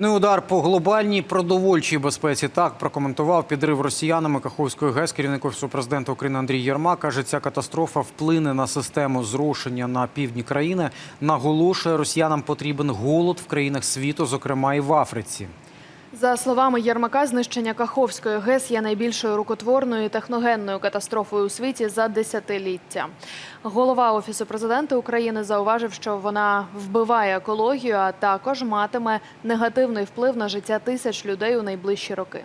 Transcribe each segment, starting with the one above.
І удар по глобальній продовольчій безпеці. Так прокоментував підрив росіянами Каховської ГЕС керівник офісу президента України Андрій Єрмак. Каже, ця катастрофа вплине на систему зрошення на півдні країни. Наголошує, росіянам потрібен голод в країнах світу, зокрема і в Африці. За словами Єрмака, знищення Каховської ГЕС є найбільшою рукотворною і техногенною катастрофою у світі за десятиліття. Голова офісу президента України зауважив, що вона вбиває екологію, а також матиме негативний вплив на життя тисяч людей у найближчі роки.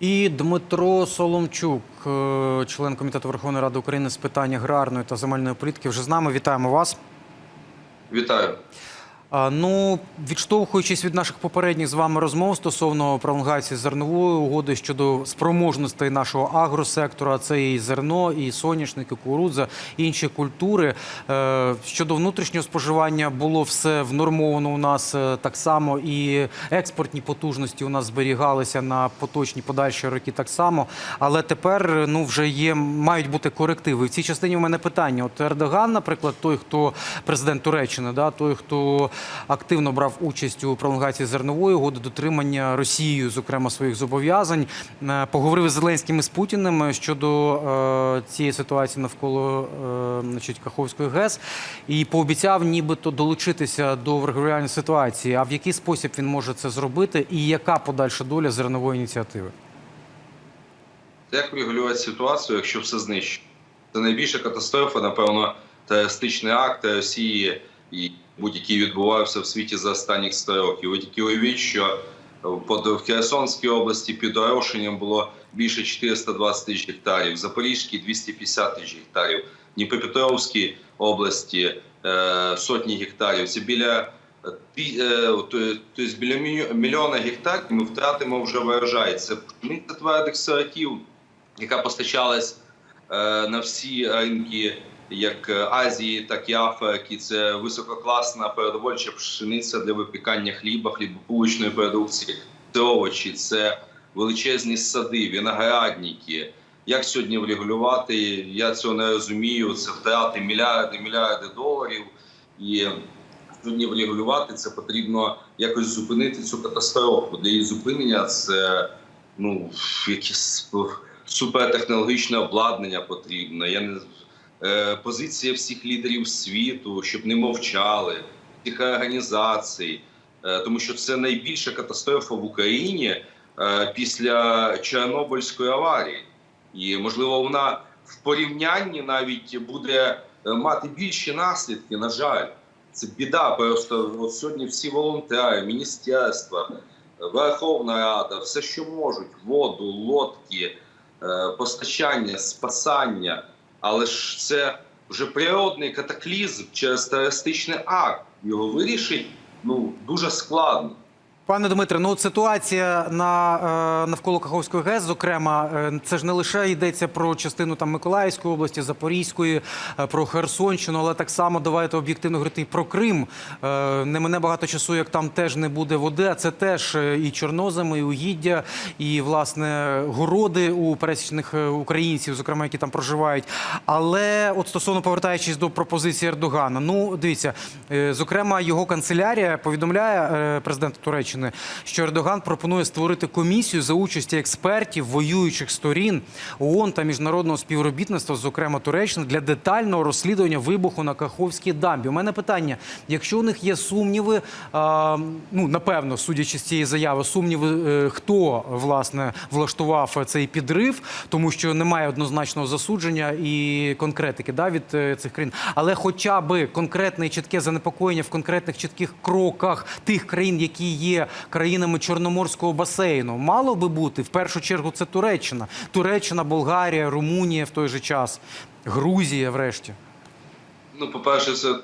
І Дмитро Соломчук, е, член комітету Верховної Ради України з питань аграрної та земельної політики, вже з нами. Вітаємо вас. Вітаю. Ну, відштовхуючись від наших попередніх з вами розмов стосовно пролонгації зернової угоди щодо спроможностей нашого агросектора, це і зерно, і соняшник, і кукурудза, і інші культури. Е, Щодо внутрішнього споживання було все внормовано у нас е, так само, і експортні потужності у нас зберігалися на поточні подальші роки так само. Але тепер ну вже є мають бути корективи. В цій частині у мене питання. От Ердоган, наприклад, той, хто президент Туреччини, да, той, хто активно брав участь у пролонгації зернової угоди, дотримання Росією, зокрема своїх зобов'язань, е, поговорив з Зеленським і з Путіним щодо е, цієї ситуації навколо е, значить, Каховської ГЕС і пообіцяв, нібито долучитися до врегулювання ситуації. А в який спосіб він може це зробити, і яка подальша доля зернової ініціативи? Як регулювати ситуацію, якщо все знищено? Це найбільша катастрофа, напевно, терористичний акт Росії, і будь-який відбувався в світі за останні 100 років. Ви тільки уявіть, що под- в Херсонській області під орошенням було більше 420 тисяч гектарів, в Запорізькій 250 тисяч гектарів, в Дніпропетровській області е, сотні гектарів. Це біля е, е, то- тобто біля мільйо- мільйона гектарів ми втратимо вже врожай. Це пшениця твердих сортів, яка постачалась е, на всі ринки, як Азії, так і Африки. Це висококласна передовольча пшениця для випікання хліба, хлібобулочної продукції. Це овочі, це величезні сади, виноградники. Як сьогодні врегулювати? Я цього не розумію. Це втрати мільярди, мільярди доларів. І сьогодні врегулювати це потрібно якось зупинити цю катастрофу. Для її зупинення це ну якесь супертехнологічне обладнання потрібно. Я не е, позиція всіх лідерів світу, щоб не мовчали, всіх організацій, е, тому що це найбільша катастрофа в Україні е, після Чорнобильської аварії, і можливо вона в порівнянні навіть буде е, мати більші наслідки. На жаль, це біда. Просто от сьогодні всі волонтери, міністерства, Верховна Рада, все, що можуть: воду, лодки, е, постачання, спасання. Але ж це вже природний катаклізм через терористичний акт. Його вирішить ну дуже складно. Пане Дмитре, ну от ситуація на е, навколо Каховської ГЕС, зокрема, е, це ж не лише йдеться про частину там Миколаївської області, Запорізької, е, про Херсонщину, але так само давайте об'єктивно говорити про Крим. Не мене багато часу, як там теж не буде води. А це теж і чорноземи, і угіддя, і власне городи у пересічних українців, зокрема, які там проживають. Але от стосовно повертаючись до пропозиції Ердогана, ну дивіться, зокрема, його канцелярія повідомляє е, президента Туреччини, що Ердоган пропонує створити комісію за участі експертів воюючих сторін ООН та міжнародного співробітництва, зокрема Туреччини, для детального розслідування вибуху на Каховській дамбі. У мене питання: якщо у них є сумніви, ну напевно, судячи з цієї заяви, сумніви, е, хто власне влаштував цей підрив, тому що немає однозначного засудження і конкретики да, від е, цих країн, але хоча б конкретне і чітке занепокоєння в конкретних чітких кроках тих країн, які є країнами Чорноморського басейну, мало би бути в першу чергу. Це Туреччина, Туреччина, Болгарія, Румунія в той же час, Грузія, врешті. Ну, по-перше, це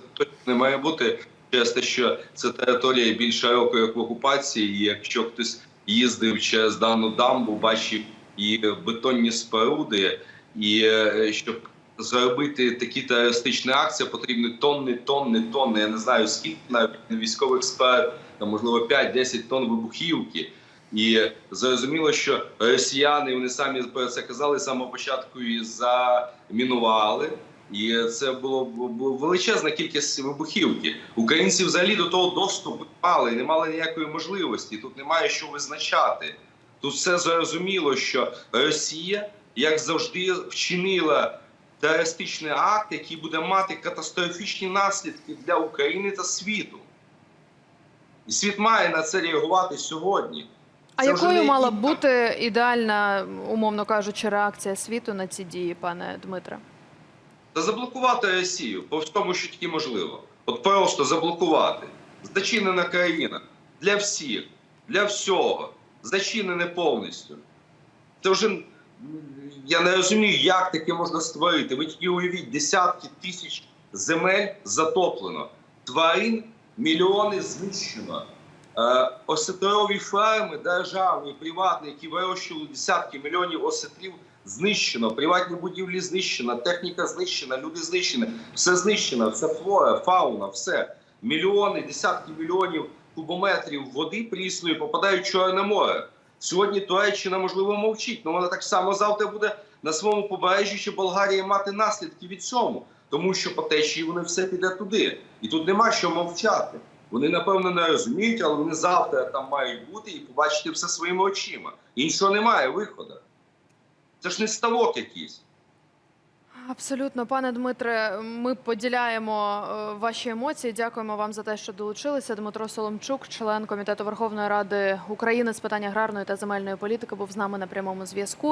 не має бути через те, що це територія більш широкої як в окупації. І якщо хтось їздив через дану дамбу, бачив і бетонні споруди, і е, щоб зробити такі терористичні акції, потрібні тонни, тонни, тонни. Я не знаю скільки навіть військовий експерт, там можливо 5-10 тонн вибухівки. І зрозуміло, що росіяни вони самі про це казали з самого початку і замінували І це було величезна кількість вибухівки. Українці взагалі до того доступу не мали, не мали ніякої можливості. Тут немає що визначати. Тут все зрозуміло, що Росія, як завжди, вчинила терористичний акт, який буде мати катастрофічні наслідки для України та світу. І світ має на це реагувати сьогодні. А Це якою мала б бути ідеальна, умовно кажучи, реакція світу на ці дії, пане Дмитре? Та заблокувати Росію по всьому, що тільки можливо. От просто заблокувати. Зачинена країна для всіх, для всього. Зачинене повністю. Це вже я не розумію, як таке можна створити. Ви тільки уявіть, десятки тисяч земель затоплено, тварин мільйони знищено. Е, осетрові ферми державні, приватні, які вирощували десятки мільйонів осетрів, знищено, приватні будівлі знищено, техніка знищена, люди знищені, все знищено, все флора, фауна, все. Мільйони, десятки мільйонів кубометрів води прісної попадають в Чорне море. Сьогодні Туреччина, можливо, мовчить, але вона так само завтра буде на своєму побережжі, чи Болгарія мати наслідки від цьому, тому що по течії вони все піде туди. І тут нема що мовчати. Вони напевно не розуміють, але вони завтра там мають бути і побачити все своїми очима. Іншого немає виходу. Це ж не ставок якийсь. Абсолютно, пане Дмитре, ми поділяємо е, ваші емоції. Дякуємо вам за те, що долучилися. Дмитро Соломчук, член комітету Верховної Ради України з питань аграрної та земельної політики, був з нами на прямому зв'язку.